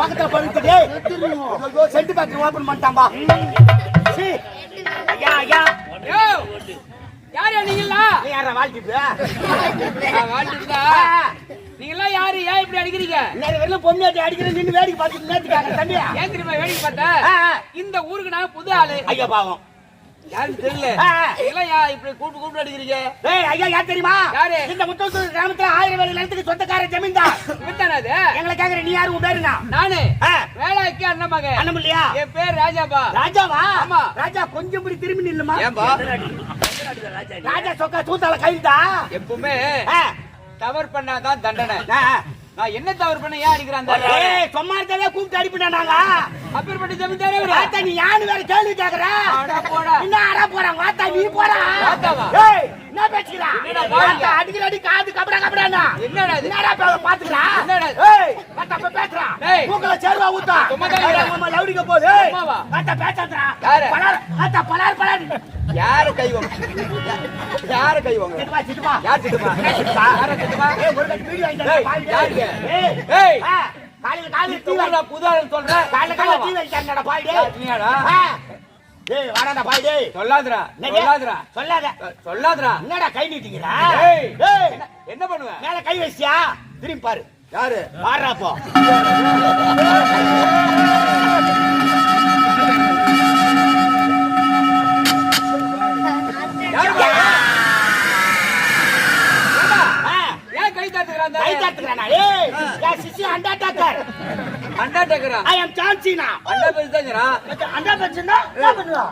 பக்கத்துல படுக்குது? சென்ட் பேக்கரி ஓபன் பண்ணிட்டான்பா. ஐயா, ஐயா. யாரு நீங்களா யாரா வாழ்த்திட்டு? வாழ்ந்துருந்தா ஆ, நீங்களா யாரு? ஏன் இப்படி அடிக்கிறீங்க? நேத்து வரையிலும் பொம்மையாட்டி அடிக்கிறேன் நின்னு வேடிக்கை பார்த்துட்டு நேத்துக்காக தம்பியா? ஏன் வேடிக்கை பார்த்த. இந்த ஊருக்கு நான் புது ஆளு. ஐயா பாவம். யாருக்கு தெரியல ஆ, ஆ. நீங்களா யா இப்படி கூப்பிட்டு கூப்பிட்டு அடிக்கிறீங்க ஏய், ஐயா, யார் தெரியுமா? யாரு? இந்த முத்தூர் கிராமத்துல ஆயிரம் வேலை நிலத்துக்கு சொந்தக்கார ஜமீன்தார். அது எங்களை கேக்குற நீ யாரு உன்? நானு வேலைக்கு அண்ணன் மகன் அண்ணன் இல்லையா? என் பேர் ராஜாபா ராஜாவா? ஆமா. ராஜா கொஞ்சம் இப்படி திரும்பி நில்லுமா ராஜா சொக்கா தூத்தால கைதா எப்பவுமே தவறு பண்ணாதான் தண்டனை நான் என்ன தவறு பண்ண ஏன் அடிக்கிறான் அந்த? சும்மா கூப்பிட்டு அடிப்பிட்டா நாங்க அப்பேற்பட்ட ஜமீன்தாரே இவரு. வாத்தா நீ யானு வேற கேள்வி கேக்குற அட போடா. என்ன அட போறான் வாத்தா நீ வாத்தாவா? ஏய் என்ன? வாத்தா அடிக்கிற அடி காது கபடா கபடானா? என்னடா? என்னடா பே- பாத்துக்கிறா? என்னடா? ஏய் வாத்தா இப்ப பேசுறா. மூக்கல சேர்வா ஊத்தா. நம்ம லவுடிக்க சும்மாவா? வாத்தா பேசாதடா. யாரு? பலார் வாத்தா பலார் பலார். யாரு கை வாங்க யாரு கை வாங்க சிட்டுப்பா சிட்டுப்பா. யார் சிட்டுப்பா? யார திட்டுமா ஏய் ஒரு கட்டி வீடியோ வாங்கிட்டு யாருக்கு? ஏய் ஏய். காலையில காலையில டீ இவன் நான் புது ஆளுன்னு சொல்றேன் காலையில காலையில டீ வைக்கிறேன்டா பாய் டேய் வாடாடா பாய் டேய். சொல்லாதடா? சொல்லாதடா. சொல்லாத. சொல்லாதடா. என்னடா கை நீட்டிக்கிறா? ஏய். ஏய் என்ன- பண்ணுவ? மேல கை வச்சியா? திரும்பி பாரு. யாரு? பாடுறா போ. கை தாத்துக்கிறான் கை? தட்டுறானா ஏய் சிசி அண்டா டாக்கர் அண்டா டேக்கரா ஐ அம் சான்சினா அண்டா பேசி தாங்கிறான் அண்டா பச்சுனா என்ன பண்ணுவா?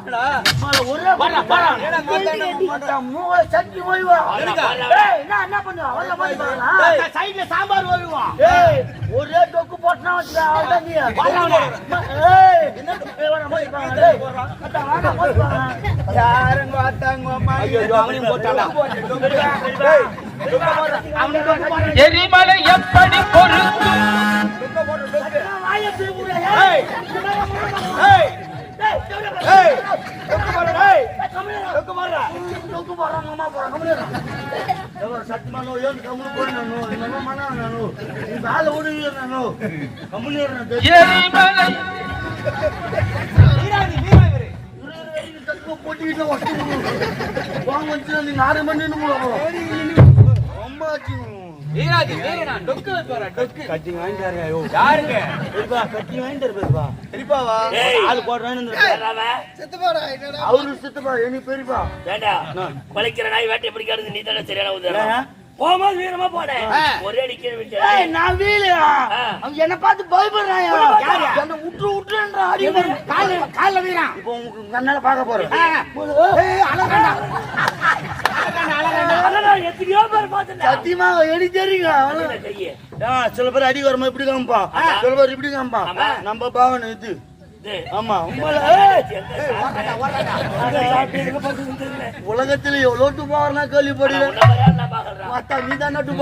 ஒரே போடா போடா ஏடா, மாத்தாண்டா, மாத்தாண்டா. மூளை சட்டி ஓய்வா? எதுக்கா? ஏய் என்ன என்ன பண்ணுவா? வல்ல போய் பாருங்க சைடுல சாம்பார் ஓய்வா? ஏய். ஒரே டொக்கு போட்டனா நீ. ஏய் என்ன? வர அம்மா ஐயோ அவனையும் போட்டாடா போடுறா எரிமலை எப்படி பொருத்தும் எரிமலை போட்டி வாங்க வந்து ஆறு மணி அவரு செத்துப்பா இனி பெரியப்பா. வேண்டா கொலைக்கிற நாய் வேட்டை பிடிக்காது நீ தானே சரியான உதவி போகும்போது வீரமா போட. ஒரே அடிக்க நான் வீலு அவன் என்ன பார்த்து பயப்படுறான். என்ன உற்று உற்றுன்ற கால கால வீரன் கண்ணால பாக்க போறேன். சத்தியமா எனக்கு தெரியுங்க சில பேர் அடி வரமா இப்படி காமிப்பா சில பேர் இப்படி காமிப்பா. நம்ம பாவனை இது. ஆமா தெரியல. உலகத்துல மாதிரி ஆள் நான் பார்க்கறேன். மத்தா நீ தான் நட்டு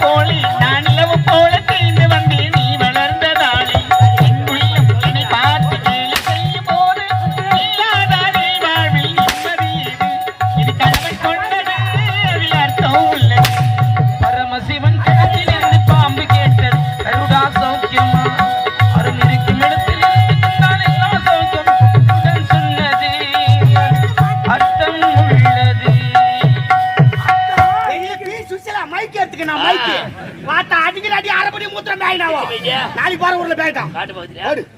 கோழி மைக் எடுத்துக்க நான் மைக். பார்த்தா அடிக்கிற அடி அரை மணி மூத்திரம் பேயினாவோ. நாளைக்கு போற ஊர்ல பேயிட்டான். காட்டு பக்கத்துல? ஓடு.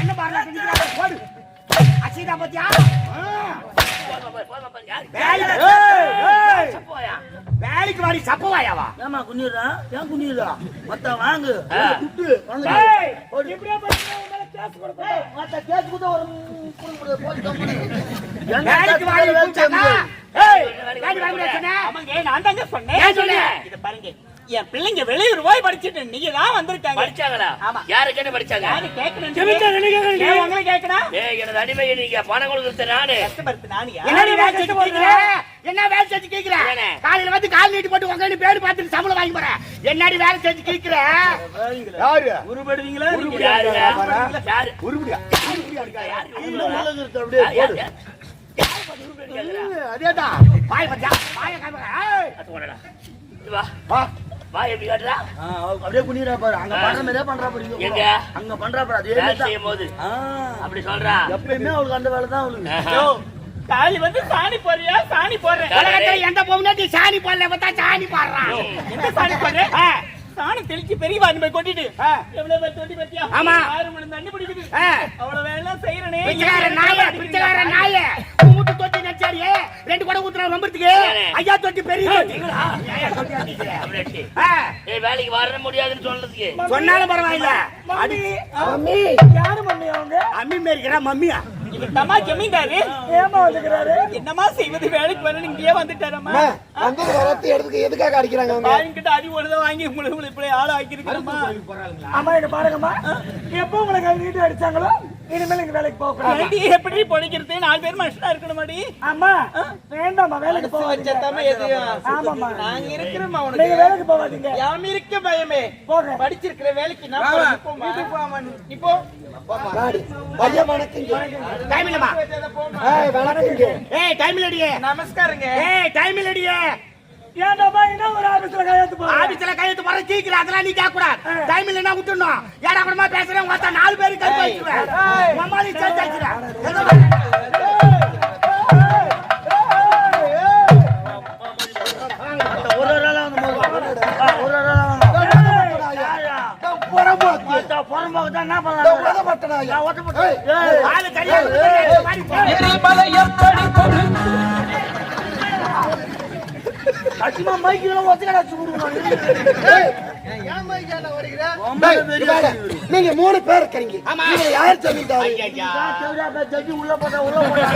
என்ன செஞ்சுக்கிறாங்க. ஓடு. அசிதா பாத்தியா? வேலைக்கு- வாடி சப்பவாயாவா ஏமா குனிடுறா ஏன் குனிடுறா மொத்த வாங்கு. மத்த கேஸ் ஒரு குடு, குடு. எங்க கேஸ் நான் தாங்க சொன்னேன். ஏன்? இத பாருங்க. என் பிள்ளைங்க வெளியூர் போய் படிச்சுட்டு நீங்க தான் வந்திருக்காங்க. படிச்சாங்களா? ஆமா. யாரு கேட்டு படிச்சாங்க? யாரு கேக்குறீங்க? ஏன் ஏய் எனது அடிமை நீங்க பணம் கொடுக்குறது நானு. கஷ்டப்படுத்து நானியா? என்னடி? என்ன வேலை செஞ்சு கேக்குற? காலையில வந்து கால் நீட்டி போட்டு உக்காந்து பேடு பார்த்துட்டு சம்பளம் வாங்கி போறேன். என்னடி வேலை செஞ்சு கேக்குற? யாரு? உருப்படி கேக்குறா? அதேதான் வாய் பத்தியா வாய காமிக்க ஏய், அது போடடா. இது வா. எப்படி காட்டுறா? அப்படியே குனிறா பாரு. அங்க பண்ற மாதிரியே பண்றா பாரு. எங்க? அங்க பண்றா பாரு. அதே. செய்யும் போது அப்படி சொல்றா. எப்பயுமே அவளுக்கு அந்த வேலை தான் அவளுக்கு. தாலி வந்து சாணி போறியா சாணி போடுறேன். உலகத்துல எந்த பொம்னாட்டி சாணி போடல பார்த்தா சாணி பாடுறான். என்ன சாணி போடுறேன் ஆ, சாணி தெளிச்சு பெரிய வாணி போய் கொட்டிட்டு. ஆ. எவ்வளவு பேர் தொட்டி பத்தியா? ஆமா. ஆறு மணி தண்ணி பிடிக்குது. அவ்வளவு வேலை செய்யறனே. பிச்சைக்கார நாய பிச்சைக்கார நாய. மூட்டு தொட்டி நச்சாரி ரெண்டு கூட ஊத்துற ரொம்பறதுக்கு ஐயா தொட்டி பெரிய தொட்டி. ஏய் வேலைக்கு வர முடியாதுன்னு சொல்றதுக்கு. சொன்னாலும் பரவாயில்ல. மம்மி. மம்மி. யாரு மம்மி அவங்க? அம்மி மேரிக்கிறா மம்மியா? தம்மா ஜமீன்தாரு? ஏமா வந்துக்கிறாரு? என்னமா செய்வது? வேலைக்கு வரணும் இங்கேயே வந்துட்டாரம்மா. வந்து வரத்து எடுத்துக்க எதுக்காக அடிக்கிறாங்க அவங்க? வாங்கிட்டு அடி ஒழுத வாங்கி உங்களுக்கு உங்களை இப்படி ஆள் அம்மா இங்க பாருங்கம்மா. எப்போ உங்களை கை நீட்டி அடிச்சாங்களோ இனிமேல் இங்க வேலைக்கு போக கூடாது. எப்படி பொழைக்கிறது? நாலு பேர் மனுஷனா இருக்கணுமாடி அம்மா வேண்டாம்மா வேலைக்கு போகாதீங்க. வச்சதாம எதையும் ஆமாம்மா. நாங்க இருக்கிறோமா நீங்க உனக்கு வேலைக்கு போகாதீங்க. யாம இருக்க பயமே. போங்க. படிச்சிருக்கிற வேலைக்கு நான் போறேன். போம்மா. ஆபீஸ்ல கையெழுத்து போற சீக்கிரம் அதெல்லாம் நீ கேட்க கூடாது டைம் இல்லைன்னா விட்டுணும் ஏடா கூடமா பேசுறேன் நாலு பேருக்கு கை தான் என்ன பண்ணலாம் உதப்பட்டனா ஐயா. நான் ஒட்டப்பட்டேன். ஏய், ஏய், ஆளு கல்யாணம் பண்ணி மாதிரி போ. எரிமலை எப்படி கொடு அசிமா மைக்கெல்லாம் ஒத்துக்கடா சுடுவோம் ஏய், டேய், இங்க பாரு. நீங்க மூணு பேர் இருக்கீங்க. நீங்க யார் ஜமீன்தாரு? ஜட்ஜி உள்ள போட்டா உள்ள போட்டா.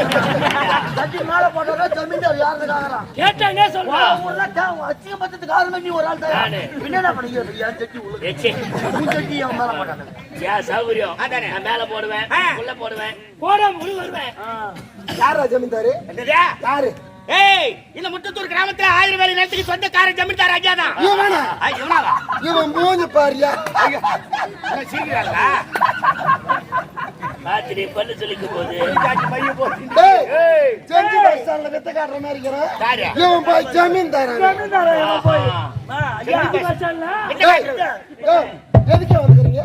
ஜட்ஜி மேல போட்டா ஜமீன்தார் யாருக்கு காரணம் கேட்டா என்ன சொல்றா அச்சிங்க பத்தத்துக்கு காரணம் நீ ஒரு ஆள் தான். என்ன பண்ணிக்க என் ஜட்ஜி உள்ள ஜட்ஜி அவன் மேல போட்டாங்க ஏன் சௌகரியம்? அதானே. நான் மேல போடுவேன். உள்ள போடுவேன். போடாம உள்ள வருவேன். யாரா ஜமீன்தாரு? யாரு? ஏய் இந்த முட்டத்தூர் கிராமத்துல ஆயிரம் வேலை நேரத்துக்கு சொந்தக்கார ஜமீன்தார் ஐயா தான் இவனா இவனாவா இவன் மூஞ்சி பாரியா சீக்கிரங்களா ராத்திரி பண்ணு சொல்லிக்கும் போது. டேய் செஞ்சு பஸ் ஸ்டாண்ட்ல வித்த காட்டுற மாதிரி இருக்கிறான் யாரு? இவன் போய் ஜமீன்தாரா? போய். என்ன காட்டுறது? ஏய், எதுக்கு அவனுக்கு